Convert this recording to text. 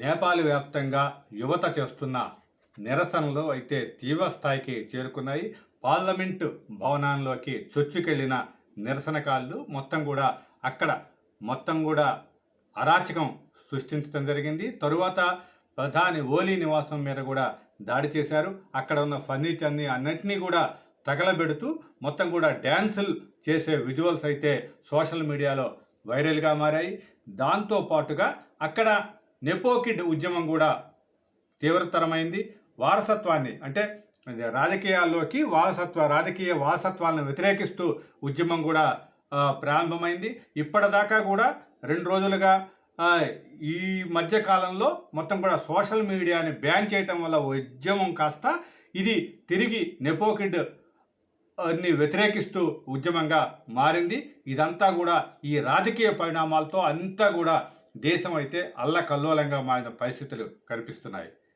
నేపాల్ వ్యాప్తంగా యువత చేస్తున్న నిరసనలు అయితే తీవ్ర స్థాయికి చేరుకున్నాయి. పార్లమెంటు భవనంలోకి చొచ్చుకెళ్ళిన నిరసనకారులు మొత్తం కూడా అక్కడ మొత్తం కూడా అరాచకం సృష్టించడం జరిగింది. తరువాత ప్రధాని ఓలీ నివాసం మీద కూడా దాడి చేశారు. అక్కడ ఉన్న ఫర్నిచర్ని అన్నింటినీ కూడా తగలబెడుతూ మొత్తం కూడా డ్యాన్సులు చేసే విజువల్స్ అయితే సోషల్ మీడియాలో వైరల్గా మారాయి. దాంతో పాటుగా అక్కడ నెపోకిడ్ ఉద్యమం కూడా తీవ్రతరమైంది. వారసత్వాన్ని అంటే రాజకీయాల్లోకి వారసత్వ రాజకీయ వారసత్వాలను వ్యతిరేకిస్తూ ఉద్యమం కూడా ప్రారంభమైంది. ఇప్పటిదాకా కూడా రెండు రోజులుగా ఈ మధ్య కాలంలో మొత్తం కూడా సోషల్ మీడియాని బ్యాన్ చేయటం వల్ల ఉద్యమం కాస్త ఇది తిరిగి నెపోకిడ్ని వ్యతిరేకిస్తూ ఉద్యమంగా మారింది. ఇదంతా కూడా ఈ రాజకీయ పరిణామాలతో అంతా కూడా దేశం అయితే అల్లకల్లోలంగా మారిన పరిస్థితులు కనిపిస్తున్నాయి.